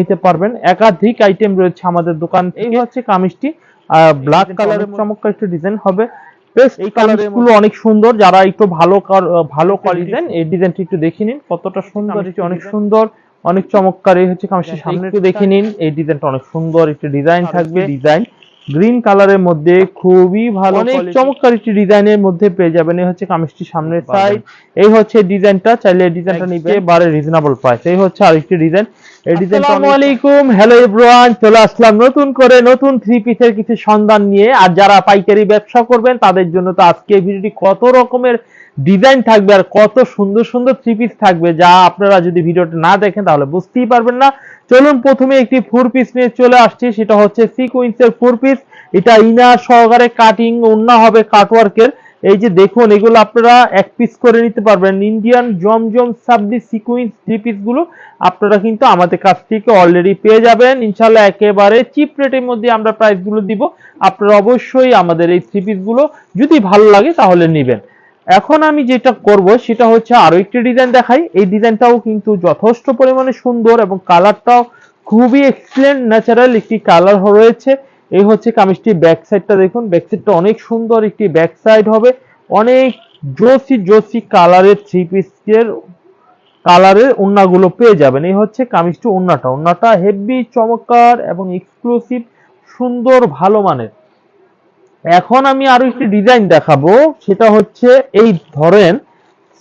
নিতে পারবেন। একাধিক আইটেম রয়েছে আমাদের দোকান। এই হচ্ছে কামিজটি। ব্ল্যাক কালারের চমৎকার একটু ডিজাইন হবে। বেশ এই কালারগুলো অনেক সুন্দর। যারা একটু ভালো ভালো কোয়ালিটি এই ডিজাইনটি একটু দেখে নিন। কতটা সুন্দর অনেক সুন্দর অনেক চমৎকার। এই হচ্ছে কামিজটি সামনে একটু দেখে নিন। এই ডিজাইনটা অনেক সুন্দর। একটি ডিজাইন থাকবে। ডিজাইন গ্রিন কালারের মধ্যে খুবই ভালো অনেক চমৎকার একটি ডিজাইনের মধ্যে পেয়ে যাবেন। এই হচ্ছে কামিজটি সামনের সাইড এই হচ্ছে ডিজাইনটা চাইলে ডিজাইনটা নিবে বারে রিজনেবল প্রাইস এই হচ্ছে আরেকটি ডিজাইন এই ডিজাইনটা আসসালামু আলাইকুম হ্যালো এভরিওয়ান চলে আসলাম নতুন করে নতুন থ্রি পিসের কিছু সন্ধান নিয়ে। আর যারা পাইকারি ব্যবসা করবেন তাদের জন্য তো আজকে ভিডিওটি কত রকমের ডিজাইন থাকবে আর কত সুন্দর সুন্দর থ্রি পিস থাকবে যা আপনারা যদি ভিডিওটা না দেখেন তাহলে বুঝতেই পারবেন না। চলুন প্রথমে একটি ফোর পিস নিয়ে চলে আসছি, সেটা হচ্ছে সিকুয়েন্সের ফোর পিস এটা ইনার সহকারে কাটিং অন্য হবে কাটওয়ার্কের এই যে দেখুন, এগুলো আপনারা এক পিস করে নিতে পারবেন। ইন্ডিয়ান জমজম সাবলি সিকুয়েন্স থ্রি পিসগুলো আপনারা কিন্তু আমাদের কাছ থেকে অলরেডি পেয়ে যাবেন। ইনশাল্লাহ একেবারে চিপ রেটের মধ্যে আমরা প্রাইসগুলো দিব। আপনারা অবশ্যই আমাদের এই থ্রি পিসগুলো যদি ভালো লাগে তাহলে নেবেন। এখন আমি যেটা করব, সেটা হচ্ছে আরও একটি ডিজাইন দেখাই। এই ডিজাইনটাও কিন্তু যথেষ্ট পরিমাণে সুন্দর এবং কালারটাও খুবই এক্সিলেন্ট ন্যাচারাল একটি কালার রয়েছে। এই হচ্ছে কামিজটি ব্যাক সাইডটা দেখুন। ব্যাক সাইডটা অনেক সুন্দর একটি ব্যাক সাইড হবে। অনেক জোসি জোসি কালারের থ্রি পিসের কালারের ওন্নাগুলো পেয়ে যাবেন। এই হচ্ছে কামিজটি ওন্নাটা ওন্নাটা হেভি চমৎকার এবং এক্সক্লুসিভ সুন্দর, ভালো মানের। এখন আমি আরও একটি ডিজাইন দেখাবো। সেটা হচ্ছে এই ধরেন,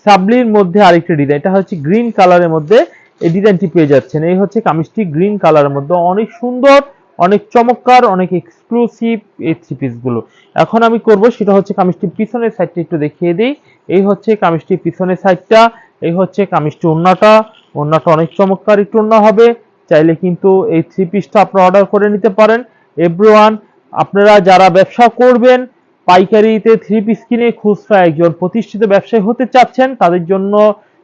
সাবলির মধ্যে আরেকটি ডিজাইন এটা হচ্ছে গ্রিন কালারের মধ্যে এই ডিজাইনটি পেয়ে যাচ্ছেন। এই হচ্ছে কামিজটি গ্রিন কালারের মধ্যে। অনেক সুন্দর, অনেক চমৎকার, অনেক এক্সক্লুসিভ এই থ্রি পিসগুলো। এখন আমি করব, সেটা হচ্ছে কামিজটি পিছনের সাইডটা একটু দেখিয়ে দিই। এই হচ্ছে কামিজটি পিছনের সাইডটা এই হচ্ছে কামিজটি ওন্নাটা ওন্নাটা অনেক চমৎকার, একটু ওন্না হবে। চাইলে কিন্তু এই থ্রি পিসটা আপনারা অর্ডার করে নিতে পারেন। এভরিওয়ান আপনারা যারা ব্যবসা করবেন, পাইকারিতে থ্রি পিস কিনে খুচরা একজন প্রতিষ্ঠিত ব্যবসায়ী হতে চাচ্ছেন, তাদের জন্য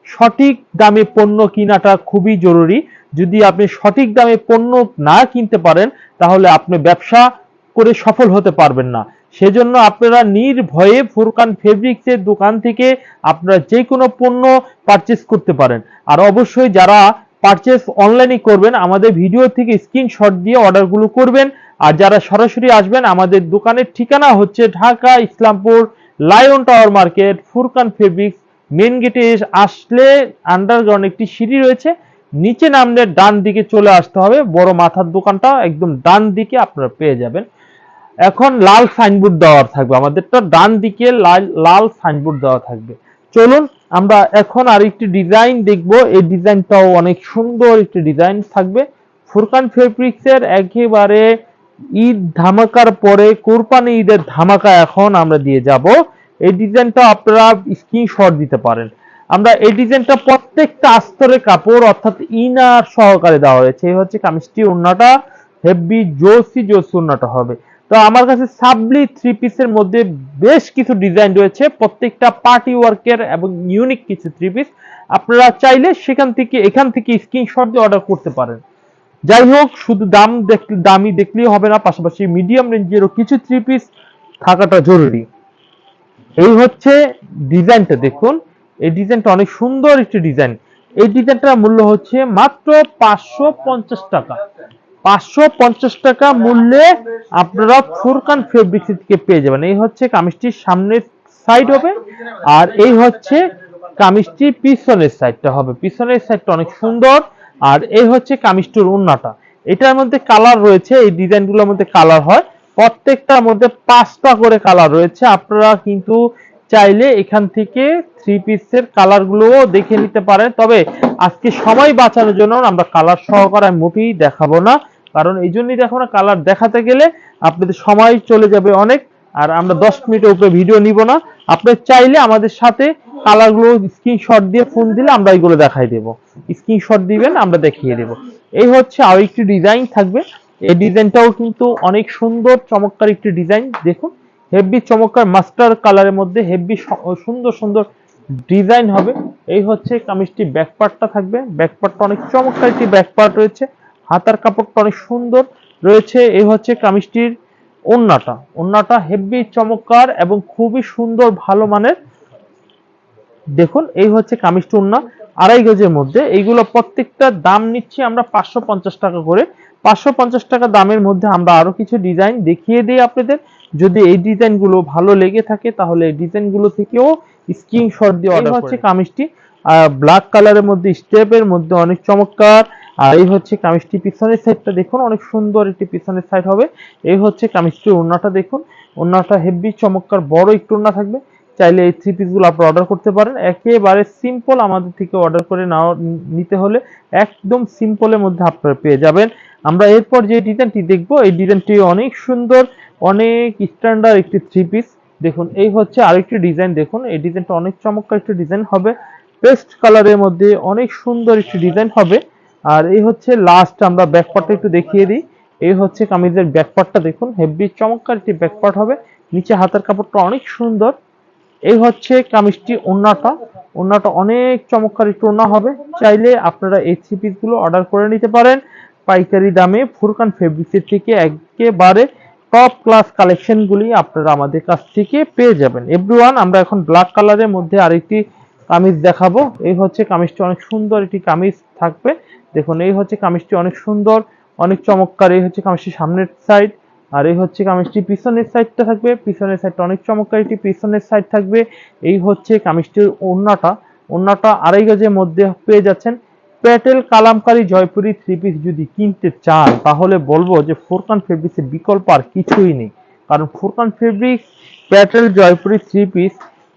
সঠিক দামে পণ্য কিনাটা খুবই জরুরি। যদি আপনি সঠিক দামে পণ্য না কিনতে পারেন, তাহলে আপনি ব্যবসা করে সফল হতে পারবেন না। সেজন্য আপনারা নির্ভয়ে ফুরকান ফেব্রিক্সের দোকান থেকে আপনারা যে কোনো পণ্য পারচেস করতে পারেন। আর অবশ্যই যারা পারচেস অনলাইনে করবেন, আমাদের ভিডিও থেকে স্ক্রিনশট দিয়ে অর্ডারগুলো করবেন। আর যারা সরাসরি আসবেন, আমাদের দোকানের ঠিকানা হচ্ছে Dhaka Islampur lion tower market, Furqan fabrics, main গেটে আসলে আন্ডারগ্রাউন্ড একটি সিঁড়ি রয়েছে। নিচে নামলে ডান দিকে চলে আসতে হবে। বড় মাথার দোকানটা একদম ডান দিকে আপনারা পেয়ে যাবেন। এখন লাল সাইনবোর্ড দেওয়া থাকবে। আমাদেরটা ডান দিকে লাল লাল সাইনবোর্ড দেওয়া থাকবে। চলুন, আমরা এখন আর একটি ডিজাইন দেখব। এই ডিজাইনটাও অনেক সুন্দর একটি ডিজাইন থাকবে। ফুরকান ফেব্রিক্সের একেবারে ঈদ ধামাকার পরে কোরবানি ঈদের ধামাকা এখন আমরা দিয়ে যাব। এই ডিজাইনটা আপনারা স্ক্রিনশট দিতে পারেন। আমরা এই ডিজাইনটা প্রত্যেকটা আস্তরের কাপড় অর্থাৎ ইনার সহকারে দেওয়া হয়েছে। এই হচ্ছে কামিজটি ওন্নাটা হেভি, জোসি জোসি ওন্নাটা হবে। তো আমার কাছে সাবলি থ্রি পিসের মধ্যে বেশ কিছু ডিজাইন রয়েছে। প্রত্যেকটা পার্টি ওয়ার্কের এবং ইউনিক কিছু থ্রি পিস আপনারা চাইলে সেখান থেকে, এখান থেকে স্ক্রিনশট দিয়ে অর্ডার করতে পারেন। যাই হোক শুধু দাম দামি দেখলেই হবে না, পাশাপাশি মিডিয়াম রেঞ্জেরও কিছু থ্রি পিস থাকাটা জরুরি। এই হচ্ছে ডিজাইনটা দেখুন। এই ডিজাইনটা অনেক সুন্দর একটি ডিজাইন এই ডিজাইনটার মূল্য হচ্ছে মাত্র পাঁচশো পঞ্চাশ টাকা। পাঁচশো পঞ্চাশ টাকা মূল্যে আপনারা ফুরকান ফেব্রিক্স থেকে পেয়ে যাবেন। এই হচ্ছে কামিজটির সামনের সাইড হবে, আর এই হচ্ছে কামিজটি পিছনের সাইডটা হবে। পিছনের সাইডটা অনেক সুন্দর। আর এই হচ্ছে কামিজটির উন্নাটা। এটার মধ্যে কালার রয়েছে, এই ডিজাইনগুলোর মধ্যে কালার হয়। প্রত্যেকটার মধ্যে পাঁচটা করে কালার রয়েছে। আপনারা কিন্তু চাইলে এখান থেকে থ্রি পিসের কালার গুলোও দেখে নিতে পারেন। তবে আজকে সময় বাঁচানোর জন্য আমরা কালার সহকারে মোটেই দেখাবো না। কারণ এই জন্যই দেখো না কালার দেখাতে গেলে আপনাদের সময় চলে যাবে অনেক। আর আমরা দশ মিনিটের উপরে ভিডিও নিব না। আপনি চাইলে আমাদের সাথে কালারগুলো স্ক্রিনশট দিয়ে ফোন দিলে আমরা এগুলো দেখাই দেব। স্ক্রিনশট দিবেন, আমরা দেখিয়ে দেব। এই হচ্ছে আরও একটি ডিজাইন থাকবে। এই ডিজাইনটাও কিন্তু অনেক সুন্দর, চমৎকার একটি ডিজাইন দেখুন হেভি চমৎকার মাস্টার কালারের মধ্যে হেভি সুন্দর সুন্দর ডিজাইন হবে। এই হচ্ছে কামিজটি ব্যাক পার্টটা থাকবে। ব্যাক পার্টটা অনেক চমৎকার একটি ব্যাক পার্ট রয়েছে। হাতার কাপড়টা অনেক সুন্দর রয়েছে। এই হচ্ছে কামিজটির ওন্নাটা। ওন্নাটা হেভি চমৎকার এবং খুবই সুন্দর, ভালো মানের দেখুন এই হচ্ছে কামিজটি ওন্না আড়াই গজের মধ্যে। এইগুলো প্রত্যেকটা দাম নিচ্ছি আমরা পাঁচশো পঞ্চাশ টাকা করে। পাঁচশো পঞ্চাশ টাকা দামের মধ্যে আমরা আরও কিছু ডিজাইন দেখিয়ে দিই আপনাদের। যদি এই ডিজাইনগুলো ভালো লেগে থাকে তাহলে এই ডিজাইনগুলো থেকেও স্ক্রিনশট দিয়ে অর্ডার হচ্ছে কামিজটি ব্ল্যাক কালারের মধ্যে স্টেপের মধ্যে অনেক চমৎকার। আর এই হচ্ছে কামিজটি পিছনের সাইডটা দেখুন অনেক সুন্দর একটি পিছনের সাইড হবে। এই হচ্ছে কামিজটির ওড়নাটা দেখুন। ওড়নাটা হেভি চমৎকার বড় একটু ওড়না থাকবে। চাইলে এই থ্রি পিসগুলো আপনারা অর্ডার করতে পারেন। একেবারে সিম্পল আমাদের থেকে অর্ডার করে নাও, নিতে হলে একদম সিম্পলের মধ্যে আপনারা পেয়ে যাবেন। আমরা এরপর যে ডিজাইনটি দেখব, এই ডিজাইনটি অনেক সুন্দর, অনেক স্ট্যান্ডার্ড একটি থ্রি পিস দেখুন, এই হচ্ছে আরেকটি ডিজাইন, দেখুন, এই ডিজাইনটা অনেক চমৎকার একটি ডিজাইন হবে। পেস্ট কালারের মধ্যে অনেক সুন্দর একটি ডিজাইন হবে। আর এই হচ্ছে লাস্ট আমরা ব্যাকপার্টটা একটু দেখিয়ে দিই। এই হচ্ছে কামিজের ব্যাকপার্টটা দেখুন হেভি চমৎকার একটি ব্যাকপার্ট হবে। নিচে হাতের কাপড়টা অনেক সুন্দর। এই হচ্ছে কামিজটি ওন্নাটা ওন্নাটা অনেক চমৎকার একটু ওন্না হবে। চাইলে আপনারা এই থ্রি অর্ডার করে নিতে পারেন। পাইকারি দামে ফুরকান ফেব্রিক্সের থেকে একেবারে টপ ক্লাস কালেকশনগুলি আপনারা আমাদের কাছ থেকে পেয়ে যাবেন। এভরিওয়ান আমরা এখন ব্ল্যাক কালারের মধ্যে আরেকটি কামিজ দেখাবো। এই হচ্ছে কামিজটি অনেক সুন্দর একটি কামিজ থাকবে। দেখুন, এই হচ্ছে কামিজটি অনেক সুন্দর, অনেক চমৎকার। এই হচ্ছে কামিজটি সামনের সাইড আর এই হচ্ছে কামিজটি পিছনের সাইডটা থাকবে। পিছনের সাইডটা অনেক চমৎকার, একটি পিছনের সাইড থাকবে। এই হচ্ছে কামিজটির ওড়নাটা। ওড়নাটা আড়াই গজের মধ্যে পেয়ে যাচ্ছেন। প্যাটেল কালামকারী জয়পুরি থ্রি পিস যদি কিনতে চান, তাহলে বলব যে ফোরকান ফেব্রিক্সের বিকল্প আর কিছুই নেই। কারণ Furqan fabrics Patel Jaipuri three piece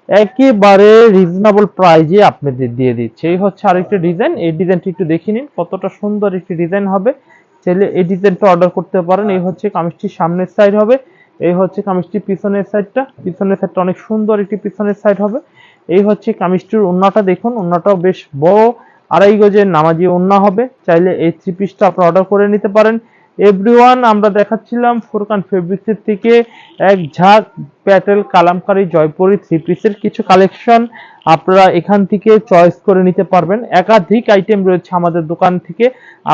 একেবারে রিজনেবল প্রাইজে আপনাদের দিয়ে দিচ্ছে। এই হচ্ছে আরেকটা ডিজাইন এই ডিজাইনটি একটু দেখে নিন, কতটা সুন্দর একটি ডিজাইন হবে। চাইলে এই ডিজাইনটা অর্ডার করতে পারেন। এই হচ্ছে কামিজটির সামনের সাইড হবে। এই হচ্ছে কামিজটির পিছনের সাইডটা পিছনের সাইডটা অনেক সুন্দর একটি পিছনের সাইড হবে। এই হচ্ছে কামিজটির ওন্নাটা দেখুন। ওন্নাটাও বেশ বড়। আড়াই গজের নামাজি ওন্না হবে। চাইলে এই থ্রি পিসটা আপনারা অর্ডার করে নিতে পারেন। এভরিওয়ান আমরা দেখাচ্ছিলাম ফুরকান ফেব্রিক্সের থেকে এক ঝাঁক প্যাটেল কালামকারী জয়পুরি থ্রি পিসের কিছু কালেকশন আপনারা এখান থেকে চয়েস করে নিতে পারবেন। একাধিক আইটেম রয়েছে আমাদের দোকান থেকে।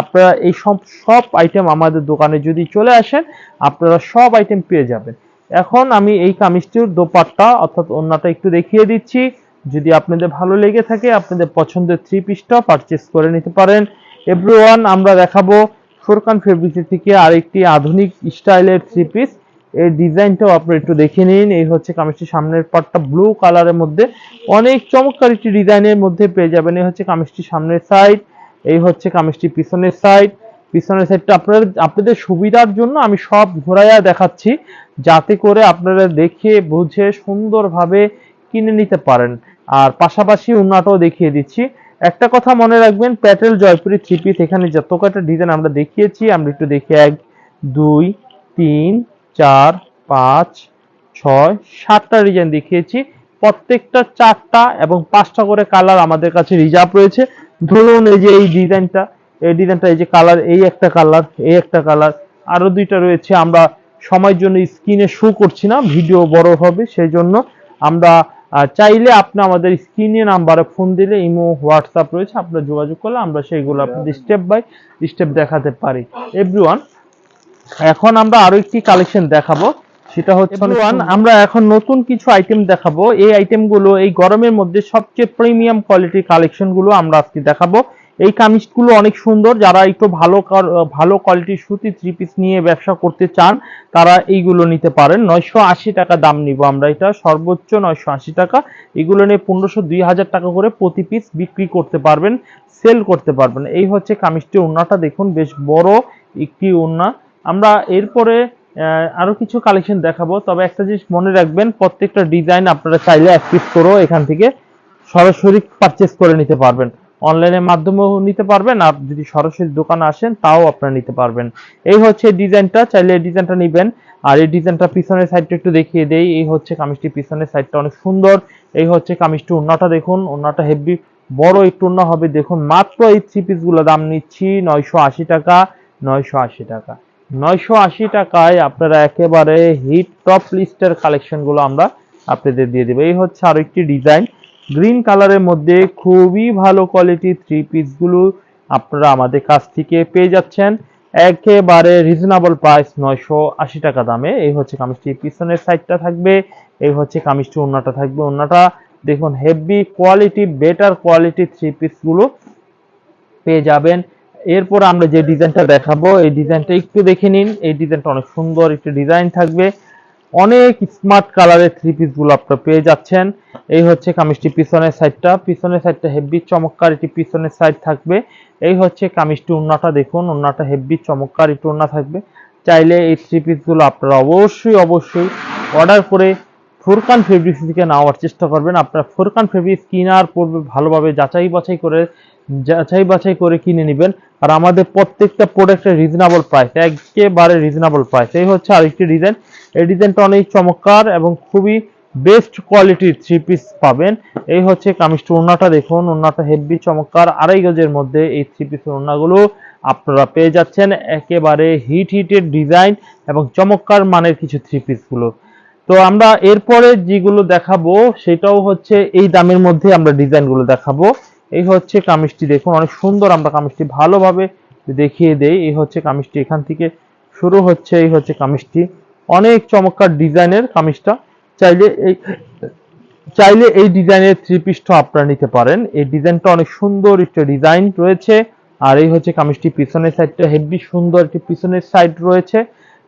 আপনারা এই সব সব আইটেম আমাদের দোকানে যদি চলে আসেন, আপনারা সব আইটেম পেয়ে যাবেন। এখন আমি এই কামিজটির দোপাট্টা, অর্থাৎ ওন্নাটা একটু দেখিয়ে দিচ্ছি। যদি আপনাদের ভালো লেগে থাকে, আপনাদের পছন্দের থ্রি পিসটা পারচেস করে নিতে পারেন। এভরিওয়ান আমরা দেখাবো ফুরকান ফেব্রিক্স থেকে আরেকটি আধুনিক স্টাইলের থ্রি পিস এর ডিজাইনটাও আপনারা একটু দেখে নিন। এই হচ্ছে কামিজটির সামনের পার্টটা ব্লু কালারের মধ্যে। অনেক চমৎকার একটি ডিজাইনের মধ্যে পেয়ে যাবেন। এই হচ্ছে কামিজটির সামনের সাইড এই হচ্ছে কামিজটির পিছনের সাইড পিছনের সাইডটা আপনাদের আপনাদের সুবিধার জন্য আমি সব ঘোরাইয়া দেখাচ্ছি, যাতে করে আপনারা দেখে, বুঝে, সুন্দরভাবে কিনে নিতে পারেন। আর পাশাপাশি উন্নাটাও দেখিয়ে দিচ্ছি। একটা কথা মনে রাখবেন প্যাটেল জয়পুরি থ্রি পিস এখানে যত কটা ডিজাইন আমরা দেখিয়েছি, আমরা একটু দেখি, এক, দুই, তিন, চার, পাঁচ, ছয়, সাতটা ডিজাইন দেখিয়েছি। প্রত্যেকটা চারটা এবং পাঁচটা করে কালার আমাদের কাছে রিজার্ভ রয়েছে। ধরুন এই যে এই ডিজাইনটা এই ডিজাইনটা এই যে কালার এই একটা কালার এই একটা কালার আরও দুইটা রয়েছে। আমরা সময়ের জন্য স্ক্রিনে শো করছি না ভিডিও বড় হবে সেই জন্য আমরা আহ, চাইলে আপনি আমাদের স্ক্রিনে নাম্বারে ফোন দিলে ইমো হোয়াটসঅ্যাপ রয়েছে আপনারা যোগাযোগ করলে আমরা সেইগুলো আপনাদের স্টেপ বাই স্টেপ দেখাতে পারি। এভরিওয়ান এখন আমরা আরও একটি কালেকশন দেখাবো। সেটা হচ্ছে আমরা এখন নতুন কিছু আইটেম দেখাবো। এই আইটেমগুলো এই গরমের মধ্যে সবচেয়ে প্রিমিয়াম কোয়ালিটির কালেকশনগুলো আমরা আজকে দেখাবো। এই কামিজগুলো অনেক সুন্দর যারা একটু ভালো ভালো কোয়ালিটির সুতি থ্রি পিস নিয়ে ব্যবসা করতে চান তারা এইগুলো নিতে পারেন। নয়শো আশি টাকা দাম নিব আমরা এটা সর্বোচ্চ নয়শো আশি টাকা। এগুলো নিয়ে পনেরোশো দুই হাজার টাকা করে প্রতি পিস বিক্রি করতে পারবেন সেল করতে পারবেন। এই হচ্ছে কামিজটির ওড়নাটা দেখুন বেশ বড় একটি ওড়না। আমরা এরপরে আহ, আরও কিছু কালেকশন দেখাবো তবে একটা জিনিস মনে রাখবেন প্রত্যেকটা ডিজাইন আপনারা চাইলে এক পিস করো এখান থেকে সরাসরি পারচেস করে নিতে পারবেন। অনলাইনের মাধ্যমেও নিতে পারবেন। আর যদি সরাসরি দোকানে আসেন, তাও আপনারা নিতে পারবেন। এই হচ্ছে ডিজাইনটা। চাইলে এই ডিজাইনটা নেবেন। আর এই ডিজাইনটা পিছনের সাইডটা একটু দেখিয়ে দেই। এই হচ্ছে কামিজটি পিছনের সাইডটা অনেক সুন্দর। এই হচ্ছে কামিজটি ওন্নাটা দেখুন। ওন্নাটা হেভি বড়, একটু ওন্না হবে। দেখুন, মাত্র এই থ্রি পিসগুলো দাম নিচ্ছি। নয়শো আশি টাকা, নয়শো আশি টাকা। নয়শো আশি টাকায় আপনারা একেবারে হিট টপ লিস্টের কালেকশনগুলো আমরা আপনাদের দিয়ে দেবো। এই হচ্ছে আরও একটি ডিজাইন গ্রিন কালারের মধ্যে খুবই ভালো কোয়ালিটি থ্রি পিসগুলো আপনারা আমাদের কাছ থেকে পেয়ে যাচ্ছেন। একেবারে রিজনেবল প্রাইস নয়শো আশি টাকা দামে। এই হচ্ছে কামিজটি পিছনের সাইডটা থাকবে, এই হচ্ছে কামিজটি ওন্নাটা থাকবে। ওন্নাটা দেখুন heavy quality better quality three পিসগুলো পেয়ে যাবেন। এরপর আমরা যে ডিজাইনটা দেখাবো, এই ডিজাইনটা একটু দেখে নিন। এই ডিজাইনটা অনেক সুন্দর একটি ডিজাইন থাকবে। অনেক স্মার্ট কালারের থ্রি পিসগুলো আপনারা পেয়ে যাচ্ছেন। এই হচ্ছে কামিজটি পিছনের সাইডটা পিছনের সাইডটা হেভি চমৎকার এটি পিছনের সাইড থাকবে। এই হচ্ছে কামিজটি উন্নাটা দেখুন উন্নাটা হেভি চমৎকার একটু উন্না থাকবে। চাইলে এই থ্রি পিসগুলো আপনারা অবশ্যই অবশ্যই অর্ডার করে ফুরকান ফেব্রিক্স থেকে নেওয়ার চেষ্টা করবেন। আপনার ফুরকান ফেব্রিক্স কেনার পূর্বে, ভালোভাবে যাচাই বাছাই করে, যাচাই বাছাই করে কিনে নেবেন। আর আমাদের প্রত্যেকটা প্রোডাক্টের রিজনেবল প্রাইস একেবারে রিজনেবল প্রাইস এই হচ্ছে আরেকটি ডিজাইন এই ডিজাইনটা অনেক চমৎকার এবং খুবই বেস্ট কোয়ালিটির থ্রি পিস পাবেন। এই হচ্ছে কামিজটি ওড়নাটা দেখুন, ওড়নাটা হেভি চমৎকার। আড়াই গজের মধ্যে এই থ্রি পিসের ওড়নাগুলো আপনারা পেয়ে যাচ্ছেন। একেবারে হিট হিটের ডিজাইন এবং চমৎকার মানের কিছু থ্রি পিসগুলো তো আমরা এরপরে যেগুলো দেখাবো, সেটাও হচ্ছে এই দামের মধ্যে আমরা ডিজাইনগুলো দেখাবো। এই হচ্ছে কামিজটি দেখুন, অনেক সুন্দর আমরা কামিজটি ভালোভাবে দেখিয়ে দেই। এই হচ্ছে কামিজটি এখান থেকে শুরু হচ্ছে, এই হচ্ছে কামিজটি। অনেক চমৎকার ডিজাইনের কামিজটা। চাইলে এই চাইলে এই ডিজাইনের থ্রি পিসটা আপনারা নিতে পারেন। এই ডিজাইনটা অনেক সুন্দর একটা ডিজাইন রয়েছে। আর এই হচ্ছে কামিজটি পিছনের সাইডটা হেভি সুন্দর একটি পিছনের সাইড রয়েছে।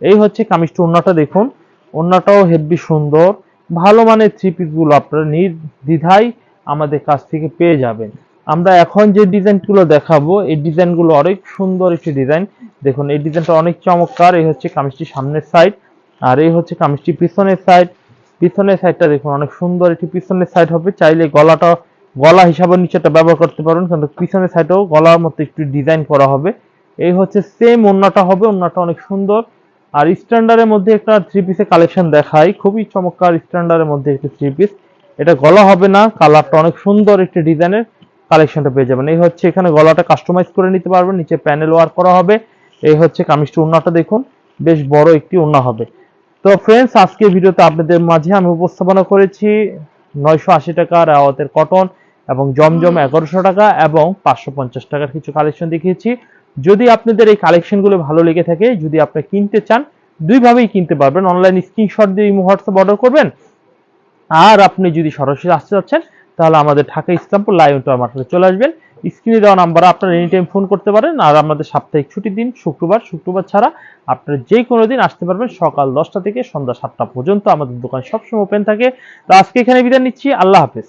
এই হচ্ছে কামিজটি ওন্নাটা দেখুন। ওন্নাটাও হেভি সুন্দর। ভালো মানের থ্রি পিসগুলো আপনারা নির্দ্বিধায় আমাদের কাছ থেকে পেয়ে যাবেন। আমরা এখন যে ডিজাইনগুলো দেখাবো, এই ডিজাইনগুলো অনেক সুন্দর একটি ডিজাইন। দেখুন, এই ডিজাইনটা অনেক চমৎকার। এই হচ্ছে কামিজটি সামনের সাইড আর এই হচ্ছে কামিজটি পিছনের সাইড পিছনের সাইডটা দেখুন, অনেক সুন্দর একটি পিছনের সাইড হবে। চাইলে গলাটা, গলা হিসাবে নিচেটা ব্যবহার করতে পারেন কিন্তু পিছনের সাইডেও গলার মতো একটু ডিজাইন করা হবে। এই হচ্ছে সেম ওন্নাটা হবে ওন্নাটা অনেক সুন্দর। আর স্ট্যান্ডার্ডের মধ্যে একটা থ্রি পিসের কালেকশন দেখাই। খুবই চমৎকার স্ট্যান্ডার্ডের মধ্যে একটি থ্রি পিস এটা গলা হবে না কালারটা অনেক সুন্দর একটি ডিজাইনের কালেকশনটা পেয়ে যাবেন। এই হচ্ছে এখানে গলাটা কাস্টমাইজ করে নিতে পারবেন, নিচে প্যানেল ওয়ার্ক করা হবে। এই হচ্ছে কামিজটি ওন্নাটা দেখুন, বেশ বড় একটি ওন্না হবে। তো ফ্রেন্ডস আজকে ভিডিওতে আপনাদের মাঝে আমি উপস্থাপনা করেছি নয়শো আশি টাকার আওয়াতের কটন এবং জমজম এগারোশো টাকা এবং পাঁচশো পঞ্চাশ টাকার কিছু কালেকশন দেখিয়েছি। যদি আপনাদের এই কালেকশনগুলো ভালো লেগে থাকে যদি আপনি কিনতে চান দুইভাবেই কিনতে পারবেন। অনলাইন স্ক্রিনশট দিয়ে হোয়াটসঅ্যাপ অর্ডার করবেন। আর আপনি যদি সরাসরি আসতে চাচ্ছেন তাহলে আমাদের ঢাকা ইসলামপুর লাইন টু মার্কেটে চলে আসবেন। স্ক্রিনে দেওয়া নাম্বারে আপনারা এনি টাইম ফোন করতে পারেন, আর আমাদের সাপ্তাহিক ছুটির দিন, শুক্রবার শুক্রবার ছাড়া আপনারা যে কোনো দিন আসতে পারবেন সকাল দশটা থেকে সন্ধ্যা সাতটা পর্যন্ত। আমাদের দোকান সবসময় ওপেন থাকে। তো আজকে এখানে বিদায় নিচ্ছি। আল্লাহ হাফেজ।